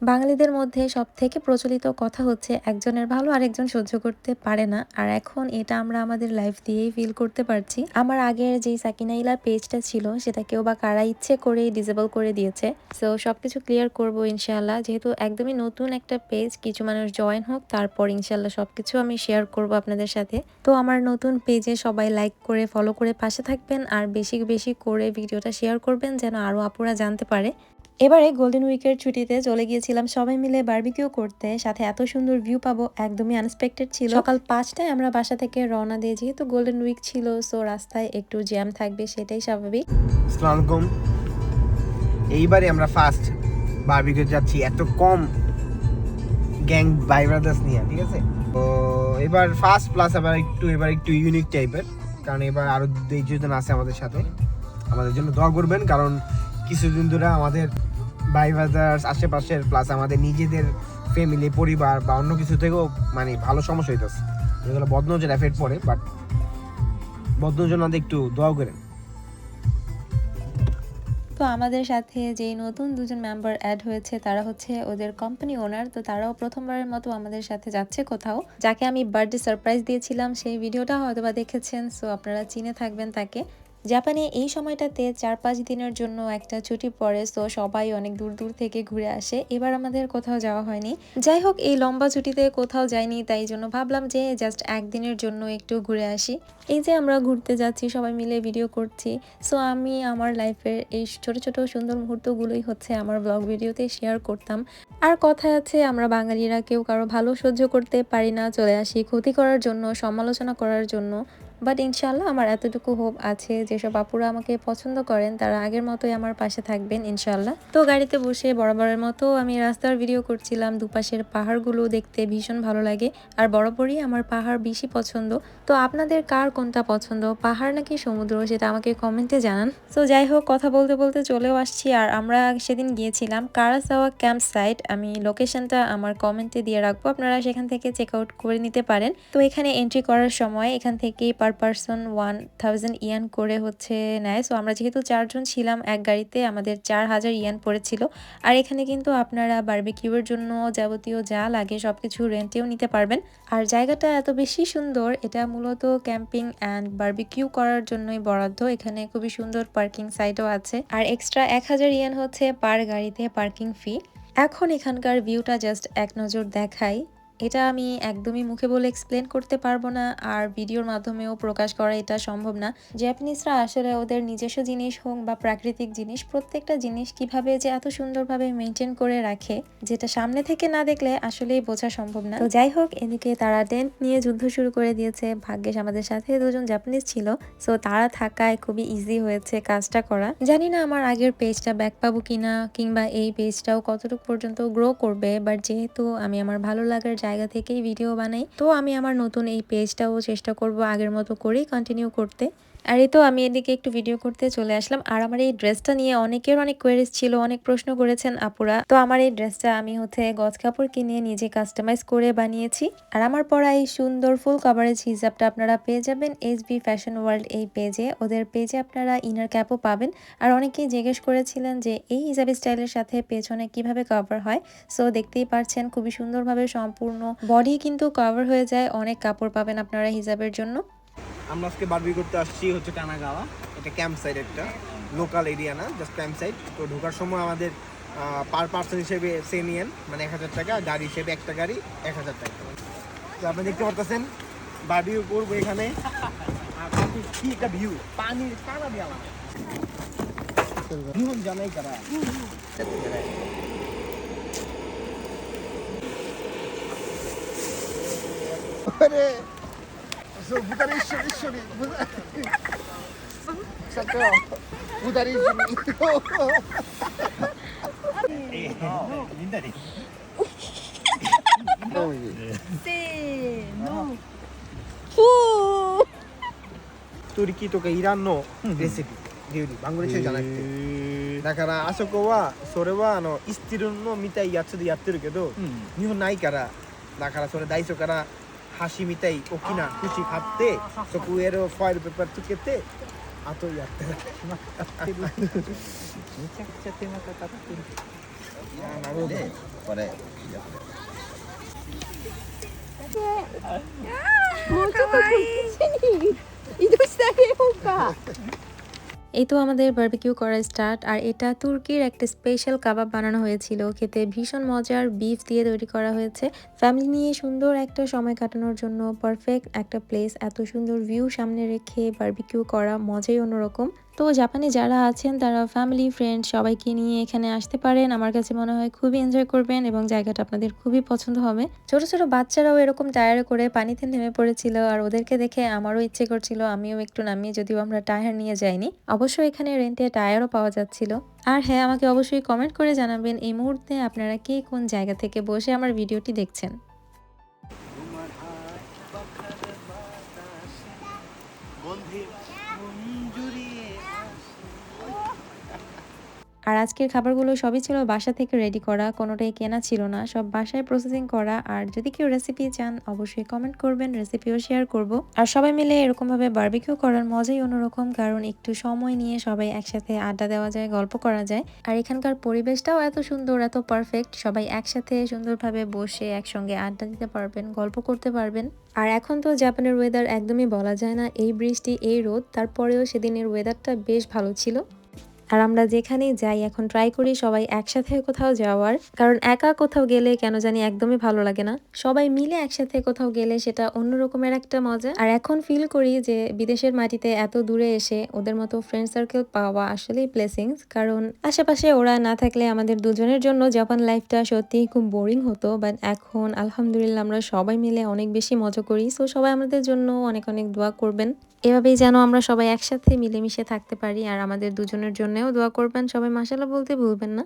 বাঙালিদের মধ্যে সব থেকে প্রচলিত কথা হচ্ছে, একজনের ভালো আরেকজন সহ্য করতে পারে না। আর এখন এটা আমরা আমাদের লাইফ দিয়েই ফিল করতে পারছি। আমার আগের যে সাকিনাইলা পেজটা ছিল, সেটা কেউ বা কারা ইচ্ছে করে ডিসেবল করে দিয়েছে। সো সবকিছু ক্লিয়ার করব ইনশাল্লাহ যেহেতু একদমই নতুন একটা পেজ কিছু মানুষ জয়েন হোক, তারপর ইনশাল্লাহ সবকিছু আমি শেয়ার করব আপনাদের সাথে। তো আমার নতুন পেজে সবাই লাইক করে ফলো করে পাশে থাকবেন, আর বেশি বেশি করে ভিডিওটা শেয়ার করবেন, যেন আরও আপুরা জানতে পারে। এবারে গোল্ডেন উইকের ছুটিতে চলে গিয়েছিলাম সবাই মিলে বারবিকিউ করতে। সাথে এত সুন্দর ভিউ পাবো, একদমই আনএক্সপেক্টেড ছিল। সকাল পাঁচটায় আমরা বাসা থেকে রওনা দিয়ে, যেহেতু গোল্ডেন উইক ছিল সো রাস্তায় একটু জ্যাম থাকবে, সেটাই স্বাভাবিক। এইবারে আমরা ফার্স্ট বারবিকিউ যাচ্ছি, এত কম গ্যাং বাই ব্রাদার্স নিয়ে, ঠিক আছে? তো এবার ফার্স্ট প্লাস আবার একটু, এবার একটু ইউনিক টাইপের কারণ এবার আরও দুই জন আছে আমাদের সাথে। আমাদের জন্য দোয়া করবেন, কারণ কিছুদিন ধরে আমাদের বাই ব্রাদার্স আশেপাশের প্লাস আমাদের নিজেদের ফ্যামিলি পরিবার বা অন্য কিছু থেকেও মানে ভালো সমস্যা হইতেছে। যেগুলো বদনজর এফেক্ট পড়ে বাট বদনজর আমাদের একটু দোয়া করেন। তো আমাদের সাথে যে নতুন দুজন মেম্বার অ্যাড হয়েছে, তারা হচ্ছে ওদের কোম্পানি ওনার তো তারাও প্রথমবারের মতো আমাদের সাথে যাচ্ছে কোথাও। যাকে আমি বার্থডে সারপ্রাইজ দিয়েছিলাম, সেই ভিডিওটা হয়তোবা দেখেছেন সো আপনারা চিনে থাকবেন তাকে। জাপানে এই সময়টাতে চার পাঁচ দিনের জন্য একটা ছুটি পড়ে সো সবাই অনেক দূর দূর থেকে ঘুরে আসে। এবার আমাদের কোথাও যাওয়া হয়নি। যাই হোক, এই লম্বা ছুটিতে কোথাও যাইনি, তাই জন্য ভাবলাম যে জাস্ট একদিনের জন্য একটু ঘুরে আসি। এই যে আমরা ঘুরতে যাচ্ছি, সবাই মিলে ভিডিও করছি। সো আমি আমার লাইফের এই ছোট ছোট সুন্দর মুহূর্তগুলোই হচ্ছে আমার ব্লগ ভিডিওতে শেয়ার করতাম। আর কথা আছে, আমরা বাঙালিরা কেউ কারও ভালো সহ্য করতে পারি না, চলে আসি ক্ষতি করার জন্য, সমালোচনা করার জন্য। বাট ইনশাল্লাহ আমার এতটুকু হোপ আছে যেসব আপুরা আমাকে পছন্দ করেন, তারা আগের মতোই আমার পাশে থাকবেন ইনশাল্লাহ তো গাড়িতে বসে বরাবরের মতো আমি রাস্তার ভিডিও করছিলাম, দুপাশের পাহাড়গুলো দেখতে ভীষণ ভালো লাগে, আর বরাবরই আমার পাহাড় বেশি পছন্দ। তো আপনাদের কার কোনটা পছন্দ, পাহাড় নাকি সমুদ্র, সেটা আমাকে কমেন্টে জানান। তো যাই হোক, কথা বলতে বলতে চলেও আসছি, আর আমরা সেদিন গিয়েছিলাম কারাসাওয়া ক্যাম্প সাইট আমি লোকেশনটা আমার কমেন্টে দিয়ে রাখব, আপনারা সেখান থেকে চেক আউট করে নিতে পারেন। তো এখানে এন্ট্রি করার সময় এখান থেকেই per person one thousand yen করে হচ্ছে নেয়। সো আমরা যেহেতু চারজন ছিলাম এক গাড়িতে, আমাদের চার হাজার ইয়ান পড়েছিল। আর এখানে কিন্তু আপনারা বারবিকিউর জন্য যাবতীয় যা লাগে সবকিছু রেন্টেও নিতে পারবেন। আর জায়গাটা এত বেশি সুন্দর, এটা মূলত ক্যাম্পিং অ্যান্ড বারবিকিউ করার জন্যই বরাদ্দ। এখানে খুবই সুন্দর পার্কিং সাইটও আছে। আর এক্সট্রা এক হাজার ইয়ান হচ্ছে পার গাড়িতে পার্কিং ফি এখন এখানকার ভিউটা জাস্ট এক নজর দেখাই। এটা আমি একদমই মুখে বলে এক্সপ্লেন করতে পারব না, আর ভিডিওর মাধ্যমেও প্রকাশ করা এটা সম্ভব না। জাপানিজরা আসলে ওদের নিজস্ব জিনিস হোক বা প্রাকৃতিক জিনিস, প্রত্যেকটা জিনিস কীভাবে যে এত সুন্দরভাবে মেনটেন করে রাখে, যেটা সামনে থেকে না দেখলে আসলেই বোঝা সম্ভব না। তো যাই হোক, এদিকে তারা টেন্ট নিয়ে যুদ্ধ শুরু করে দিয়েছে। ভাগ্যেশ আমাদের সাথে দুজন জাপানিজ ছিল সো তারা থাকায় খুবই ইজি হয়েছে কাজটা করা। জানি না আমার আগের পেজটা ব্যাক পাবো কিনা, কিংবা এই পেজটাও কতটুকু পর্যন্ত গ্রো করবে বাট যেহেতু আমি আমার ভালো লাগার জায়গা থেকেই ভিডিও বানাই। তো আমি আমার নতুন এই পেজটাও চেষ্টা করব আগের মতো করেই কন্টিনিউ করতে। আর এই তো আমি এদিকে একটু ভিডিও করতে চলে আসলাম। আর আমার এই ড্রেসটা নিয়ে অনেকের অনেক কোয়েরিজ ছিল, অনেক প্রশ্ন করেছেন আপুরা। তো আমার এই ড্রেসটা আমি হচ্ছে গজ কাপড় কিনে নিজে কাস্টমাইজ করে বানিয়েছি। আর আমার পরা এই সুন্দর ফুল কভারেজ হিসাবটা আপনারা পেয়ে যাবেন এস বি ফ্যাশন ওয়ার্ল্ড এই পেজে ওদের পেজে আপনারা ইনার ক্যাপও পাবেন। আর অনেকেই জিজ্ঞেস করেছিলেন যে, এই হিসাবে স্টাইলের সাথে পেছনে কীভাবে কভার হয়? সো দেখতেই পারছেন খুবই সুন্দরভাবে সম্পূর্ণ বডি কিন্তু কভার হয়ে যায়। অনেক কাপড় পাবেন আপনারা হিসাবের জন্য। আমরা আজকে বারবি করতে আসছি হচ্ছে টানাগাওয়া। এটা ক্যাম্প সাইট একটা লোকাল এরিয়া না জাস্ট ক্যাম্প সাইট তো ঢোকার সময় আমাদের পার পার্সন হিসেবে সে নিয়েন মানে এক হাজার টাকা, গাড়ি হিসেবে একটা গাড়ি, এক হাজার টাকা। তো আপনি দেখতে পারতেছেন বারবিউ করব এখানে। কি একটা ভিউ পানির কানা দিয়ে জানাই কারা আরে So, butarissimi, ishimi. Sakto. Butarissimi. せーの。トルキとかイランのレシピ料理バングラデシュじゃなくてだからあそこはそれはあのイスティルのみたいやつでやってるけど、日本ないからだからそれダイソーから橋みたい大きな串買ってそこ上をファイルペーパーつけてあとやってる。めちゃくちゃ手間かかってる。でこれ এই তো আমাদের বার্বিকিউ করা স্টার্ট আর এটা তুর্কির একটা স্পেশাল কাবাব বানানো হয়েছিল। খেতে ভীষণ মজার বিফ দিয়ে তৈরি করা হয়েছে। ফ্যামিলি নিয়ে সুন্দর একটা সময় কাটানোর জন্য পারফেক্ট একটা প্লেস এত সুন্দর ভিউ সামনে রেখে বার্বিকিউ করা মজাই অন্যরকম। তো জাপানে যারা আছেন, তারা ফ্যামিলি ফ্রেন্ড সবাইকে নিয়ে এখানে আসতে পারেন। আমার কাছে মনে হয় খুবই এনজয় করবেন এবং জায়গাটা আপনাদের খুবই পছন্দ হবে। ছোট ছোট বাচ্চারাও এরকম টায়ারে করে পানিতে নেমে পড়েছিল আর ওদেরকে দেখে আমারও ইচ্ছে করছিল, আমিও একটু নামিয়ে যদিও আমরা টায়ার নিয়ে যাইনি। অবশ্য এখানে রেন্টে টায়ারও পাওয়া যাচ্ছিল। আর হ্যাঁ আমাকে অবশ্যই কমেন্ট করে জানাবেন এই মুহূর্তে আপনারা কে কোন জায়গা থেকে বসে আমার ভিডিওটি দেখছেন। আর আজকের খাবারগুলো সবই ছিল বাসা থেকে রেডি করা, কোনোটাই কেনা ছিল না। সব বাসায় প্রসেসিং করা আর যদি কেউ রেসিপি চান, অবশ্যই কমেন্ট করবেন রেসিপিও শেয়ার করব। আর সবাই মিলে এরকম ভাবে বারবিকিউ করার মজাই অন্যরকম, কারণ একটু সময় নিয়ে সবাই একসাথে আড্ডা দেওয়া যায়, গল্প করা যায়। আর এখানকার পরিবেশটাও এত সুন্দর, এত পারফেক্ট সবাই একসাথে সুন্দরভাবে বসে একসঙ্গে আড্ডা দিতে পারবেন, গল্প করতে পারবেন। আর এখন তো জাপানের ওয়েদার একদমই বলা যায় না, এই বৃষ্টি, এই রোদ, তারপরেও সেদিনের ওয়েদারটা বেশ ভালো ছিল। আর আমরা যেখানেই যাই, এখন ট্রাই করি সবাই একসাথে কোথাও যাওয়ার। কারণ একা কোথাও গেলে কেন জানি একদমই ভালো লাগে না। সবাই মিলে একসাথে কোথাও গেলে সেটা অন্য রকমের একটা মজা। আর এখন ফিল করি যে বিদেশের মাটিতে এত দূরে এসে ওদের মতো ফ্রেন্ড সার্কেল পাওয়া আসলেই ব্লেসিংস কারণ আশেপাশে ওরা না থাকলে আমাদের দুজনের জন্য জাপান লাইফটা সত্যিই খুব বোরিং হতো। বাট এখন আলহামদুলিল্লাহ আমরা সবাই মিলে অনেক বেশি মজা করি। সো সবাই আমাদের জন্য অনেক অনেক দোয়া করবেন। এভাবেই যেন আমরা সবাই একসাথে মিলেমিশে থাকতে পারি আর আমাদের দুজনের জন্যও দোয়া করবেন সবাই মাসাল্লাহ বলতে ভুলবেন না।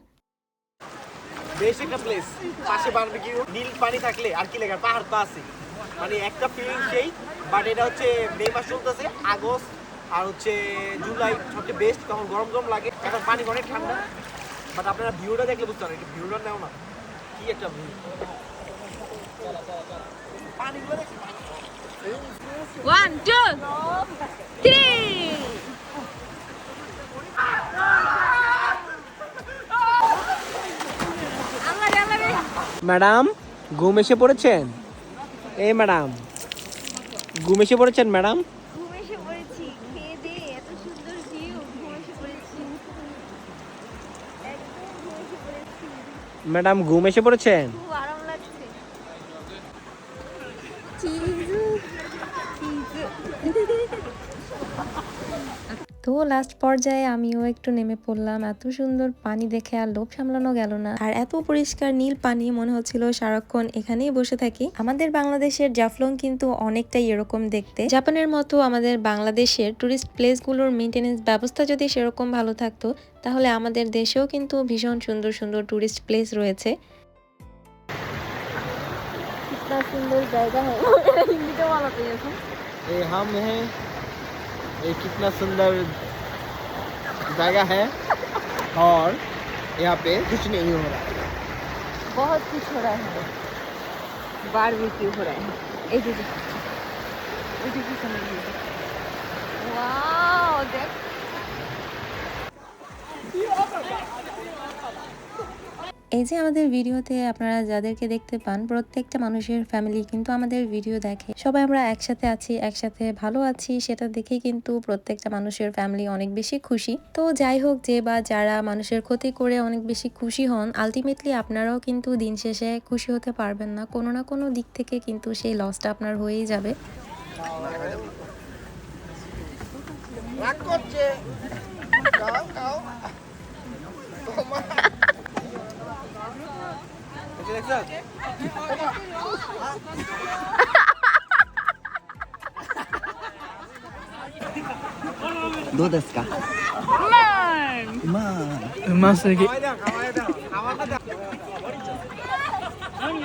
বেশ একটা প্লেস পাশে বারবিকিউ নীল পানি থাকলে আর কি লেখা পাহাড় তো আছে মানে একটা ফিলিং সেই বাট এটা হচ্ছে মে মাস চলতেছে আগস্ট আর হচ্ছে জুলাই সবচেয়ে বেস্ট তখন গরম গরম লাগে। এখন পানি অনেক ঠান্ডা বাট আপনারা ভিউটা দেখলে বুঝতে পারেন ভিউটা নেও না। কি একটা view One, two, three. Madam ঘুম এসে পড়েছেন? এ ম্যাডাম ঘুম এসে পড়েছেন ম্যাডাম? এসে পড়েছি খেয়ে দিয়ে এত সুন্দর ভিউ ঘুম এসে পড়েছি। একদম ঘুম এসে পড়েছি। ম্যাডাম ঘুম এসে পড়েছেন? আরাম লাগছে। তো লাস্ট পর্যায়ে আমিও একটু নেমে পড়লাম। এত সুন্দর পানি দেখে আর লোভ সামলানো গেল না। আর এত পরিষ্কার নীল পানি মনে হচ্ছিল সারাক্ষণ এখানেই বসে থাকি। আমাদের বাংলাদেশের জাফলং কিন্তু অনেকটাই এরকম দেখতে। জাপানের মতো আমাদের বাংলাদেশের টুরিস্ট প্লেসগুলোর মেনটেনেন্স ব্যবস্থা যদি সেরকম ভালো থাকতো তাহলে আমাদের দেশেও কিন্তু ভীষণ সুন্দর সুন্দর টুরিস্ট প্লেস রয়েছে। সুন্দর জায়গা হ্যাঁ। ये कितना सुंदर जगह है। और यहाँ पे कुछ नहीं हो रहा। है बहुत कुछ हो रहा है। बार भी क्यों हो रहा है। एक देख। এই যে আমাদের ভিডিওতে আপনারা যাদেরকে দেখতে পান, প্রত্যেকটা মানুষের ফ্যামিলি কিন্তু আমাদের ভিডিও দেখে। সবাই আমরা একসাথে আছি, একসাথে ভালো আছি, সেটা দেখেই কিন্তু প্রত্যেকটা মানুষের ফ্যামিলি অনেক বেশি খুশি। তো যাই হোক, যে বা যারা মানুষের ক্ষতি করে অনেক বেশি খুশি হন আলটিমেটলি আপনারাও কিন্তু দিন শেষে খুশি হতে পারবেন না। কোনো না কোনো দিক থেকে কিন্তু সেই লসটা আপনার হয়েই যাবে। রাগ করছে।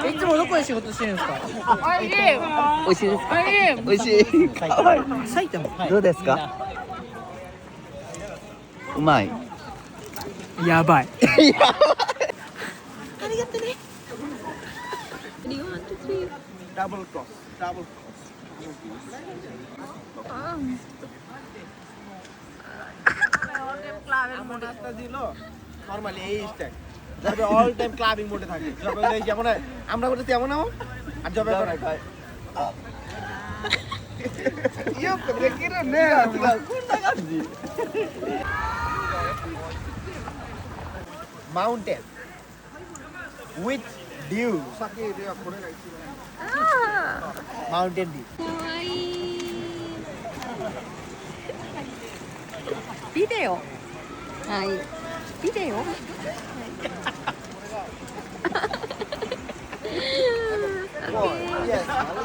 いつもどこで仕事してるんですか？おいしい。いですか？いしい。埼玉。どうですか？うまい。やばい。やばい。ありがとうね。double cross double cross normally এই অল টাইম ক্লাবিং মোডে থাকে এই যেমন আমরা করতে তেমন নাও আর জবে করে ইয়ে দেখি রে নে মাউন্টেন উইথ 竜。あマウンテン竜かわいい。ビデオ。はい。ビデオ？Yes.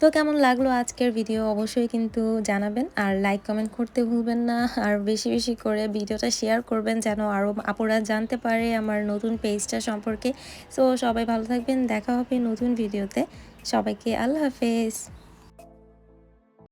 তো কেমন লাগল আজকের ভিডিও অবশ্যই কিন্তু জানাবেন। আর লাইক কমেন্ট করতে ভুলবেন না। আর বেশি বেশি করে ভিডিওটা শেয়ার করবেন যেন আরও আপুরা জানতে পারে আমার নতুন পেজটা সম্পর্কে। সো সবাই ভালো থাকবেন। দেখা হবে নতুন ভিডিওতে সবাইকে আল্লাহ হাফেজ।